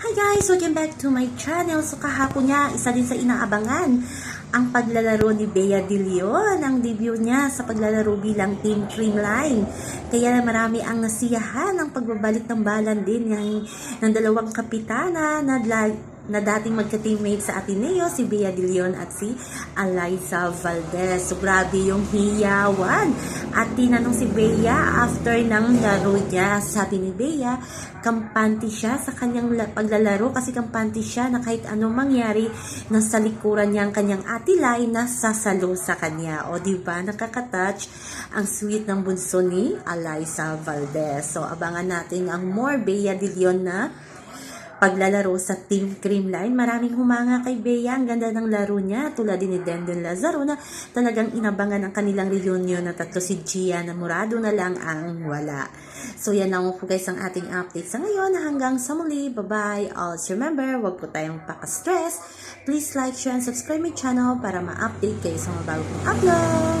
Hi guys! Welcome back to my channel. So kahapon niya, isa din sa inaabangan ang paglalaro ni Bea De Leon, ang debut niya sa paglalaro bilang Team Creamline. Kaya marami ang nasiyahan ang pagbabalik ng balan din ng, ng dalawang kapitana na, na dating magka-teammate sa Ateneo, si Bea De Leon at si Eliza Valdez. So grabe yung hiyawan. At tinanong si Bea after ng laro niya, sabi ni Bea, kampante siya sa kanyang la- paglalaro kasi kampante siya na kahit anong mangyari, nasa likuran niya ang kanyang atilay na sasalo sa kanya. O di ba nakakatouch ang sweet ng bunso ni Eliza Valdez. So abangan natin ang more Bea De Leon na paglalaro sa Team Creamline. Maraming humanga kay Bea. Ang ganda ng laro niya. Tulad din ni Denden Lazaro na talagang inabangan ang kanilang reunion na tatlo si Gia na murado na lang ang wala. So yan lang po guys ang ating update sa ngayon. Hanggang sa muli. Bye-bye. Always remember, wag po tayong paka-stress. Please like, share, and subscribe my channel para ma-update kayo sa mga bago upload.